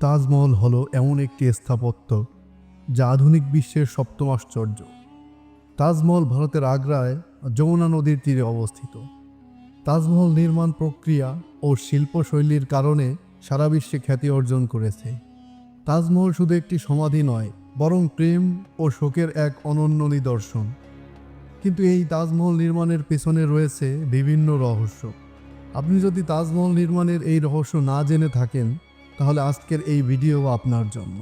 তাজমহল হলো এমন একটি স্থাপত্য যা আধুনিক বিশ্বের সপ্তম আশ্চর্য। তাজমহল ভারতের আগ্রায় যমুনা নদীর তীরে অবস্থিত। তাজমহল নির্মাণ প্রক্রিয়া ও শিল্পশৈলীর কারণে সারা বিশ্বে খ্যাতি অর্জন করেছে। তাজমহল শুধু একটি সমাধি নয়, বরং প্রেম ও শোকের এক অনন্য নিদর্শন। কিন্তু এই তাজমহল নির্মাণের পেছনে রয়েছে বিভিন্ন রহস্য। আপনি যদি তাজমহল নির্মাণের এই রহস্য না জেনে থাকেন তাহলে আজকের এই ভিডিও আপনার জন্য।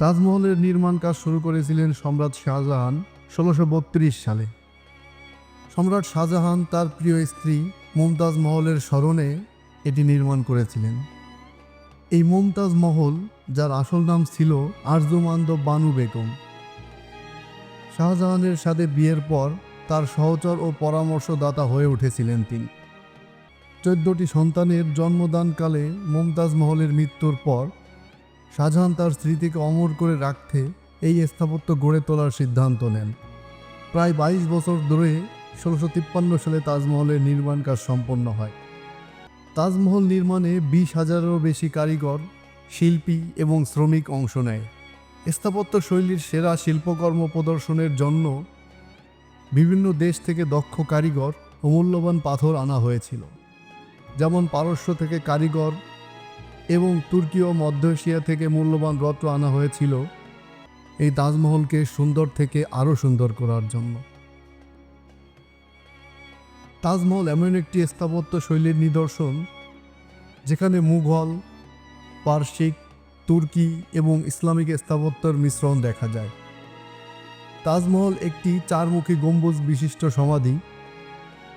তাজমহলের নির্মাণ কাজ শুরু করেছিলেন সম্রাট শাহজাহান ষোলোশো সালে। সম্রাট শাহজাহান তার প্রিয় স্ত্রী মুমতাজ মহলের স্মরণে এটি নির্মাণ করেছিলেন। এই মুমতাজ মহল, যার আসল নাম ছিল আরজুমান্দ বানু বেগম। শাহজাহানের সাথে বিয়ের পর তার সহচর ও পরামর্শদাতা হয়ে উঠেছিলেন তিনি। চোদ্দটি সন্তানের জন্মদানকালে মুমতাজ মহলের মৃত্যুর পর শাহজাহান তার স্মৃতিকে অমর করে রাখতে এই স্থাপত্য গড়ে তোলার সিদ্ধান্ত নেন। প্রায় বাইশ বছর ধরে ষোলোশো তিপ্পান্ন সালে তাজমহলের নির্মাণ কাজ সম্পন্ন হয়। তাজমহল নির্মাণে বিশ হাজারেরও বেশি কারিগর, শিল্পী এবং শ্রমিক অংশ নেয়। স্থাপত্য শৈলীর সেরা শিল্পকর্ম প্রদর্শনের জন্য বিভিন্ন দেশ থেকে দক্ষ কারিগর ও মূল্যবান পাথর আনা হয়েছিল। যেমন পারস্য থেকে কারিগর এবং তুর্কি ও মধ্য এশিয়া থেকে মূল্যবান রত্ন আনা হয়েছিল এই তাজমহলকে সুন্দর থেকে আরও সুন্দর করার জন্য। তাজমহল এমন একটি স্থাপত্য শৈলীর নিদর্শন, যেখানে মুঘল পার্শ্বিক তুর্কি এবং ইসলামিক স্থাপত্যের মিশ্রণ দেখা যায়। তাজমহল একটি চারমুখী গম্বুজ বিশিষ্ট সমাধি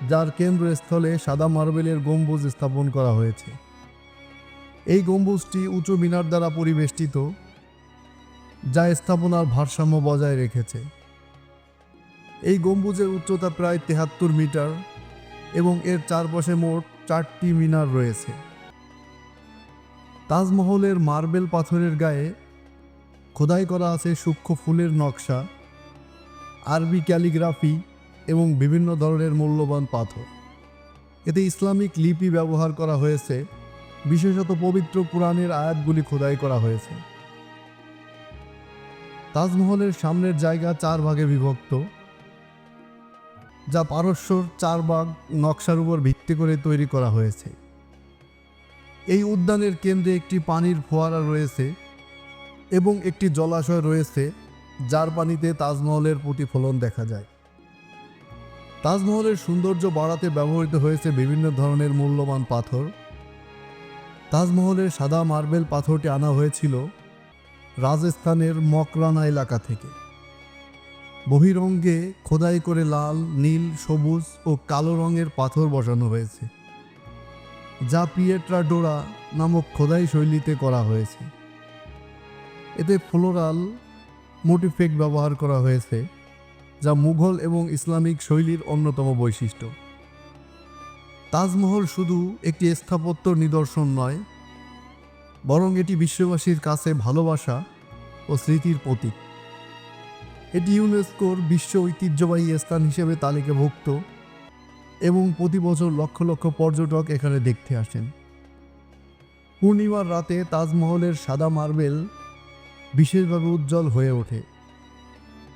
যার কেন্দ্রস্থলে সাদা মার্বেলের গম্বুজ স্থাপন করা হয়েছে। এই গম্বুজটি উঁচু মিনার দ্বারা পরিবেষ্টিত, যা স্থাপনার ভারসাম্য বজায় রেখেছে। এই গম্বুজের উচ্চতা প্রায় তেহাত্তর মিটার এবং এর চারপাশে মোট চারটি মিনার রয়েছে। তাজমহলের মার্বেল পাথরের গায়ে খোদাই করা আছে সূক্ষ্ম ফুলের নকশা, আরবি ক্যালিগ্রাফি এবং বিভিন্ন ধরনের মূল্যবান পাথর। এতে ইসলামিক লিপি ব্যবহার করা হয়েছে। বিশেষত পবিত্র কোরআনের আয়াতগুলি খোদাই করা হয়েছে। তাজমহলের সামনের জায়গা চার ভাগে বিভক্ত, যা পারস্যর চার ভাগ নকশার উপর ভিত্তি করে তৈরি করা হয়েছে। এই উদ্যানের কেন্দ্রে একটি পানির ফোয়ারা রয়েছে এবং একটি জলাশয় রয়েছে, যার পানিতে তাজমহলের প্রতিফলন দেখা যায়। তাজমহলের সৌন্দর্য বাড়াতে ব্যবহৃত হয়েছে বিভিন্ন ধরনের মূল্যবান পাথর। তাজমহলের সাদা মার্বেল পাথরটি আনা হয়েছিল রাজস্থানের মকরানা এলাকা থেকে। বহিরঙ্গে খোদাই করে লাল, নীল, সবুজ ও কালো রঙের পাথর বসানো হয়েছে, যা পিয়েট্রা ডোরা নামক খোদাই শৈলীতে করা হয়েছে। এতে ফ্লোরাল মোটিফেক্ট ব্যবহার করা হয়েছে। যা মুঘল এবং ইসলামিক শৈলীর অন্যতম বৈশিষ্ট্য। তাজমহল শুধু একটি স্থাপত্য নিদর্শন নয়, বরং এটি বিশ্ববাসীর কাছে ভালোবাসা ও স্মৃতির প্রতীক। এটি ইউনেস্কোর বিশ্ব ঐতিহ্যবাহী স্থান হিসেবে তালিকাভুক্ত এবং প্রতি বছর লক্ষ লক্ষ পর্যটক এখানে দেখতে আসেন। পূর্ণিমার রাতে তাজমহলের সাদা মার্বেল বিশেষভাবে উজ্জ্বল হয়ে ওঠে।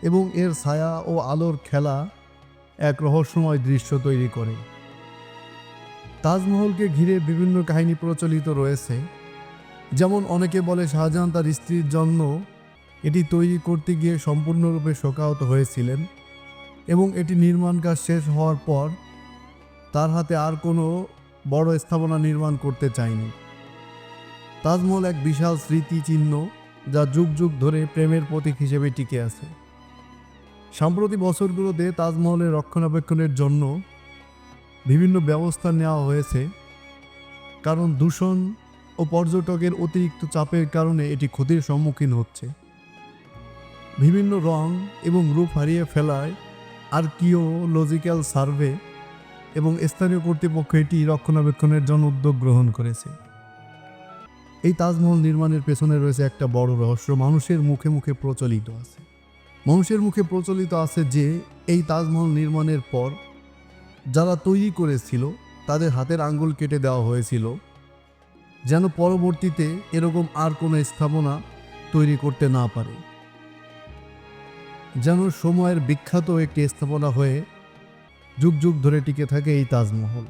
এবং এর ছায়া ও আলোর খেলা এক রহস্যময় দৃশ্য তৈরি করে। তাজমহলকে ঘিরে বিভিন্ন কাহিনী প্রচলিত রয়েছে। যেমন অনেকে বলে, শাহজাহান তার স্ত্রীর জন্য এটি তৈরি করতে গিয়ে সম্পূর্ণরূপে শোকাহত হয়েছিলেন এবং এটি নির্মাণ কাজ শেষ হওয়ার পর তার হাতে আর কোনো বড় স্থাপনা নির্মাণ করতে চায়নি। তাজমহল এক বিশাল স্মৃতিচিহ্ন যা যুগ যুগ ধরে প্রেমের প্রতীক হিসেবে টিকে আছে। সাম্প্রতিক বছরগুলোতে তাজমহলের রক্ষণাবেক্ষণের জন্য বিভিন্ন ব্যবস্থা নেওয়া হয়েছে, কারণ দূষণ ও পর্যটকের অতিরিক্ত চাপের কারণে এটি ক্ষতির সম্মুখীন হচ্ছে। বিভিন্ন রং এবং রূপ হারিয়ে ফেলায় আর্কিওলজিক্যাল সার্ভে এবং স্থানীয় কর্তৃপক্ষ এটি রক্ষণাবেক্ষণের জন্য উদ্যোগ গ্রহণ করেছে। এই তাজমহল নির্মাণের পেছনে রয়েছে একটা বড় রহস্য, মানুষের মুখে মুখে প্রচলিত আছে। মানুষের মুখে প্রচলিত আছে যে এই তাজমহল নির্মাণের পর যারা তৈরি করেছিল, তাদের হাতের আঙ্গুল কেটে দেওয়া হয়েছিল, যেন পরবর্তীতে এরকম আর কোনো স্থাপনা তৈরি করতে না পারে। যেন সময়ের বিখ্যাত একটি স্থাপনা হয়ে যুগ যুগ ধরে টিকে থাকে এই তাজমহল।